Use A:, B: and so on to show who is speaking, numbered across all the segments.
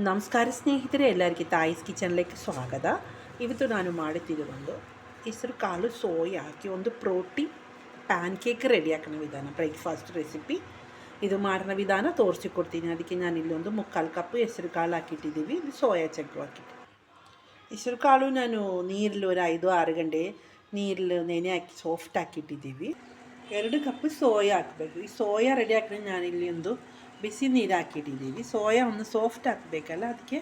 A: ನಮಸ್ಕಾರ ಸ್ನೇಹಿತರೆ, ಎಲ್ಲರಿಗೆ ತಾಯಿಸ್ ಕಿಚನ್ಲಕ್ಕೆ ಸ್ವಾಗತ. ಇವತ್ತು ನಾನು ಮಾಡುತ್ತಿದ್ದು ಒಂದು ಹೆಸರು ಕಾಲು ಸೋಯ್ ಹಾಕಿ, ಒಂದು ಪ್ರೋಟೀನ್ ಪ್ಯಾನ್ ಕೇಕ್ ರೆಡಿ ಹಾಕೋಣ ವಿಧಾನ ಬ್ರೇಕ್ಫಾಸ್ಟ್ ರೆಸಿಪಿ ಇದು ಮಾಡೋಣ ವಿಧಾನ ತೋರಿಸಿಕೊಡ್ತೀನಿ. ಅದಕ್ಕೆ ನಾನು ಇಲ್ಲಿ ಇಲ್ಲೊಂದು ಮುಕ್ಕಾಲು ಕಪ್ಪು ಹೆಸರು ಕಾಳು ಹಾಕಿಟ್ಟಿದ್ದೀವಿ. ಇದು ಸೋಯಾ ಚಗ್ಗು ಹಾಕಿಟ್ಟು. ಹೆಸರು ಕಾಳು ನಾನು ನೀರಲ್ಲಿ ಒಂದು ಐದು ಆರು ಗಂಟೆ ನೀರಲ್ಲಿ ನೆನೆ ಹಾಕಿ ಸಾಫ್ಟ್ ಹಾಕಿಟ್ಟಿದ್ದೀವಿ. ಎರಡು ಕಪ್ ಸೋಯಾ ಹಾಕಬೇಕು. ಈ ಸೋಯಾ ರೆಡಿ ಹಾಕಿದ್ರೆ ಇಲ್ಲಿ ಒಂದು ಬಿಸಿ ನೀರು ಹಾಕಿಟ್ಟಿದ್ದೀವಿ ಸೋಯಾ ಒಂದು ಸಾಫ್ಟ್ ಹಾಕಬೇಕಲ್ಲ, ಅದಕ್ಕೆ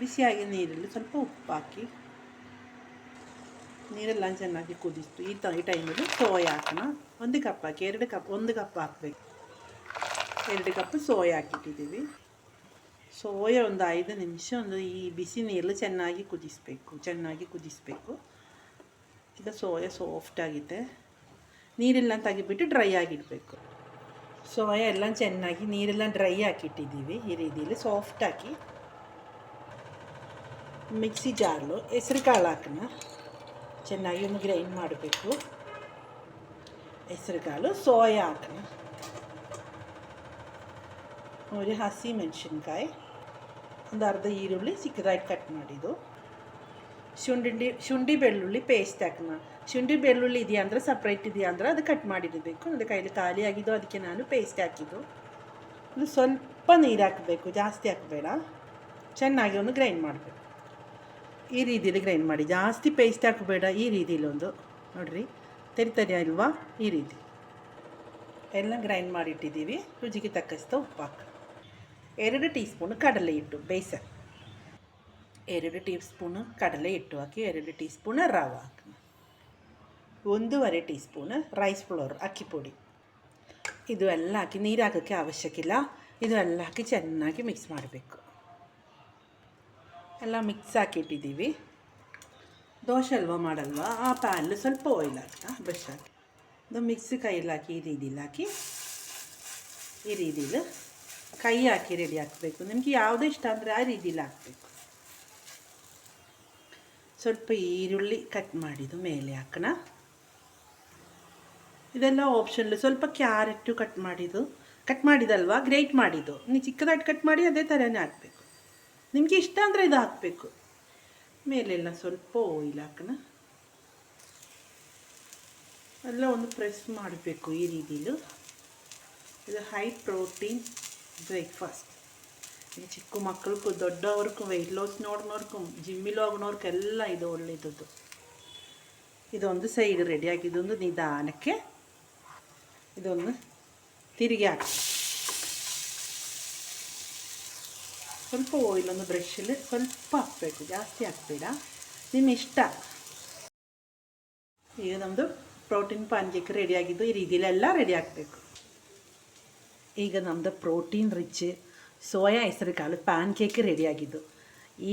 A: ಬಿಸಿಯಾಗಿ ನೀರಲ್ಲಿ ಸ್ವಲ್ಪ ಉಪ್ಪು ಹಾಕಿ ನೀರೆಲ್ಲ ಚೆನ್ನಾಗಿ ಕುದಿಸ್ತು. ಈ ತ, ಈ ಟೈಮಲ್ಲಿ ಸೋಯಾ ಹಾಕೋಣ. ಒಂದು ಕಪ್ ಹಾಕಿ, ಎರಡು ಕಪ್, ಒಂದು ಕಪ್ ಹಾಕಬೇಕು. ಎರಡು ಕಪ್ ಸೋಯಾ ಹಾಕಿಟ್ಟಿದ್ದೀವಿ. ಸೋಯಾ ಒಂದು ಐದು ನಿಮಿಷ ಒಂದು ಈ ಬಿಸಿ ನೀರಲ್ಲಿ ಚೆನ್ನಾಗಿ ಕುದಿಸ್ಬೇಕು ಚೆನ್ನಾಗಿ ಕುದಿಸ್ಬೇಕು. ಈಗ ಸೋಯಾ ಸಾಫ್ಟ್ ಆಗಿದೆ. ನೀರೆಲ್ಲ ತೆಗಿಬಿಟ್ಟು ಡ್ರೈ ಆಗಿಡಬೇಕು. ಸೋಯಾ ಎಲ್ಲ ಚೆನ್ನಾಗಿ ನೀರೆಲ್ಲ ಡ್ರೈ ಹಾಕಿಟ್ಟಿದ್ದೀವಿ. ಈ ರೀತಿಯಲ್ಲಿ ಸಾಫ್ಟ್ ಮಿಕ್ಸಿ ಜಾರ್ಲು ಹೆಸರು ಕಾಳು ಹಾಕೋಣ. ಚೆನ್ನಾಗಿ ಒಂದು ಗ್ರೈಂಡ್ ಮಾಡಬೇಕು. ಹೆಸ್ರು ಕಾಳು, ಸೋಯಾ ಹಾಕೋಣ. ഒരു ಹಸಿ ಮೆಣಸಿನ್ಕಾಯಿ. ಒಂದು ಅರ್ಧ ಈರುಳ್ಳಿ ಚಿಕ್ಕದಾಗಿ ಕಟ್ ಮಾಡಿದ್ದು. ಶುಂಠಿ ಶುಂಠಿ ಬೆಳ್ಳುಳ್ಳಿ ಪೇಸ್ಟ್ ಹಾಕೋಣ ಶುಂಠಿ ಬೆಳ್ಳುಳ್ಳಿ ಇದೆಯಾ ಅಂದರೆ ಸಪ್ರೇಟ್ ಇದೆಯಾ ಅಂದರೆ ಅದು ಕಟ್ ಮಾಡಿಡಬೇಕು. ಅದು ಕೈಯಲ್ಲಿ ಖಾಲಿ ಆಗಿದ್ದು ಅದಕ್ಕೆ ನಾನು ಪೇಸ್ಟ್ ಹಾಕಿದ್ದು. ಇದು ಸ್ವಲ್ಪ ನೀರು ಹಾಕಬೇಕು, ಜಾಸ್ತಿ ಹಾಕಬೇಡ. ಚೆನ್ನಾಗಿ ಒಂದು ಗ್ರೈಂಡ್ ಮಾಡಬೇಕು. ಈ ರೀತಿಯಲ್ಲಿ ಗ್ರೈಂಡ್ ಮಾಡಿ. ಜಾಸ್ತಿ ಪೇಸ್ಟ್ ಹಾಕಬೇಡ ಈ ರೀತಿಯಲ್ಲಿ ಒಂದು. ನೋಡಿರಿ, ತರಿ ತರಿ ಅಲ್ವಾ? ಈ ರೀತಿ. ಎಲ್ಲ ಗ್ರೈಂಡ್ ಮಾಡಿಟ್ಟಿದ್ದೀವಿ. ರುಚಿಗೆ ತಕ್ಕಷ್ಟು ಉಪ್ಪು ಹಾಕಿ ಎರಡು ಟೀ ಸ್ಪೂನ್ ಕಡಲೆ ಹಿಟ್ಟು ಬೇಸನ್ ಎರಡು ಟೀ ಸ್ಪೂನು ಕಡಲೆ ಹಿಟ್ಟು ಹಾಕಿ, ಎರಡು ಟೀ ಸ್ಪೂನ್ ರವೆ ಹಾಕಿ. ಒಂದೂವರೆ ಟೀ ಸ್ಪೂನ್ ರೈಸ್ ಫ್ಲೋರ್ ಅಕ್ಕಿ ಪುಡಿ. ಇದು ಎಲ್ಲ ಹಾಕಿ, ನೀರು ಹಾಕೋಕ್ಕೆ ಅವಶ್ಯಕಿಲ್ಲ ಇದು ಎಲ್ಲ ಹಾಕಿ ಚೆನ್ನಾಗಿ ಮಿಕ್ಸ್ ಮಾಡಬೇಕು. ಎಲ್ಲ ಮಿಕ್ಸ್ ಹಾಕಿಟ್ಟಿದ್ದೀವಿ ದೋಸೆ ಅಲ್ವಾ ಮಾಡಲ್ವಾ? ಆ ಪ್ಯಾನ್ ಸ್ವಲ್ಪ ಆಯಿಲ್ ಹಾಕ್ತಾ ಬ್ರಷ್ ಹಾಕಿ. ಅದು ಮಿಕ್ಸಿ ಕೈಯಲ್ಲಿ ಹಾಕಿ, ಈ ರೀತಿಲಿ ಹಾಕಿ, ಈ ರೀತಿಲಿ ಕೈ ಹಾಕಿ ರೆಡಿ ಹಾಕಬೇಕು. ನಿಮಗೆ ಯಾವುದು ಇಷ್ಟ ಅಂದರೆ ಆ ರೀತಿಲಿ ಹಾಕಬೇಕು. ಸ್ವಲ್ಪ ಈರುಳ್ಳಿ ಕಟ್ ಮಾಡಿದ್ದು ಮೇಲೆ ಹಾಕೋಣ. ಇದೆಲ್ಲ ಆಪ್ಷನ್ಲು ಸ್ವಲ್ಪ ಕ್ಯಾರೆಟು ಕಟ್ ಮಾಡಿದ್ದು. ಕಟ್ ಮಾಡಿದಲ್ವಾ? ಗ್ರೇಟ್ ಮಾಡಿದ್ದು. ನೀವು ಚಿಕ್ಕದಾಗಿ ಕಟ್ ಮಾಡಿ ಅದೇ ಥರನೇ ಹಾಕಬೇಕು. ನಿಮಗೆ ಇಷ್ಟ ಅಂದರೆ ಇದು ಹಾಕಬೇಕು. ಮೇಲೆಲ್ಲ ಸ್ವಲ್ಪ ಆಯಿಲ್ ಹಾಕೋಣ. ಎಲ್ಲ ಒಂದು ಪ್ರೆಸ್ ಮಾಡಬೇಕು ಈ ರೀತಿಲು. ಇದು ಹೈ ಪ್ರೋಟೀನ್ ಬ್ರೇಕ್ಫಾಸ್ಟ್ ಚಿಕ್ಕ ಮಕ್ಕಳಿಗೂ ದೊಡ್ಡವ್ರಿಗೂ ವೆಯ್ಟ್ ಲಾಸ್ ನೋಡ್ನವ್ರಿಗೂ ಜಿಮ್ಮಿಲ್ ಹೋಗೋನವ್ರಿಗೆಲ್ಲ ಇದು ಒಳ್ಳೆಯದು ಇದೊಂದು ಸೈಡ್ ರೆಡಿ ಒಂದು ನಿಧಾನಕ್ಕೆ ಇದೊಂದು ತಿರುಗಿ ಹಾಕಿ ಸ್ವಲ್ಪ ಒಂದು ಬ್ರಷಲ್ಲಿ ಸ್ವಲ್ಪ ಹಾಕಬೇಕು. ಜಾಸ್ತಿ ಹಾಕಬೇಡ. ನಿಮ್ಮ ಇಷ್ಟ? ಈಗ ನಮ್ಮದು ಪ್ರೋಟೀನ್ ಪಾನ್ ಕೇಕ್ ರೆಡಿಯಾಗಿದ್ದು ಈ ರೀತಿಲೆಲ್ಲ ರೆಡಿ ಆಗಬೇಕು. ಈಗ ನಮ್ಮದು ಪ್ರೋಟೀನ್ ರಿಚ್. ಸೋಯಾ ಹೆಸರು ಕಾಳು ಪ್ಯಾನ್ ಕೇಕ್ ರೆಡಿಯಾಗಿದ್ದು ಈ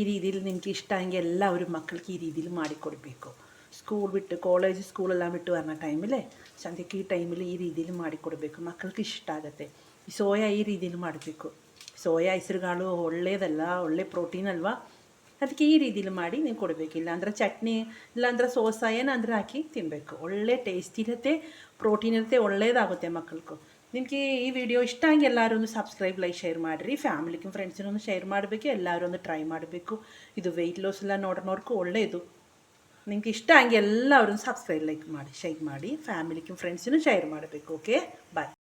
A: ಇಷ್ಟ ಹಂಗೆ ಎಲ್ಲ ಅವ್ರ ಮಕ್ಕಳಿಗೆ ಈ ರೀತಿಲಿ ಮಾಡಿಕೊಡ್ಬೇಕು ಸ್ಕೂಲ್ ಬಿಟ್ಟು ಕಾಲೇಜ್ ಸ್ಕೂಲೆಲ್ಲ ಬಿಟ್ಟು ಅನ್ನೋ ಟೈಮಲ್ಲೇ ಸಂಜೆಗೆ ಈ ಟೈಮಲ್ಲಿ ಈ ರೀತಿಲಿ ಮಾಡಿಕೊಡಬೇಕು ಮಕ್ಕಳಿಗೆ ಇಷ್ಟ ಆಗುತ್ತೆ. ಸೋಯಾ ಈ ರೀತಿಲಿ ಮಾಡಬೇಕು. ಸೋಯಾ ಹೆಸರುಗಾಳು ಒಳ್ಳೆಯದಲ್ಲ ಒಳ್ಳೆ ಪ್ರೋಟೀನ್ ಅಲ್ವಾ? ಅದಕ್ಕೆ ಈ ರೀತಿಲಿ ಮಾಡಿ ನೀವು ಕೊಡಬೇಕು. ಇಲ್ಲಾಂದ್ರೆ ಚಟ್ನಿ, ಇಲ್ಲಾಂದ್ರೆ ಸೋಸ ಏನಾದರೂ ಹಾಕಿ ತಿನ್ನಬೇಕು ಒಳ್ಳೆ ಟೇಸ್ಟ್ ಇರುತ್ತೆ ಪ್ರೋಟೀನ್ ಇರುತ್ತೆ, ಒಳ್ಳೇದಾಗುತ್ತೆ ಮಕ್ಕಳಿಗೂ ನಿಮಗೆ ಈ ವಿಡಿಯೋ ಇಷ್ಟ ಹಂಗೆ ಎಲ್ಲರೂ ಒಂದು ಸಬ್ಸ್ಕ್ರೈಬ್ ಲೈಕ್ ಶೇರ್ ಮಾಡಿರಿ ಫ್ಯಾಮಿಲಿಗೆ ಫ್ರೆಂಡ್ಸಿನೊಂದು ಶೇರ್ ಮಾಡಬೇಕು ಎಲ್ಲರೂ ಒಂದು ಟ್ರೈ ಮಾಡಬೇಕು ಇದು ವೆಯ್ಟ್ ಲಾಸ್ ಎಲ್ಲ ನೋಡೋನವ್ರಿಗೂ ಒಳ್ಳೆಯದು ನಿಮ್ಗೆ ಇಷ್ಟ ಹಂಗೆ ಎಲ್ಲ ಅವ್ರನ್ನ ಸಬ್ಸ್ಕ್ರೈಬ್ ಲೈಕ್ ಮಾಡಿ ಶೇರ್ ಮಾಡಿ ಫ್ಯಾಮಿಲಿಗೆ ಫ್ರೆಂಡ್ಸಿನೂ ಶೇರ್ ಮಾಡಬೇಕು ಓಕೆ ಬಾಯ್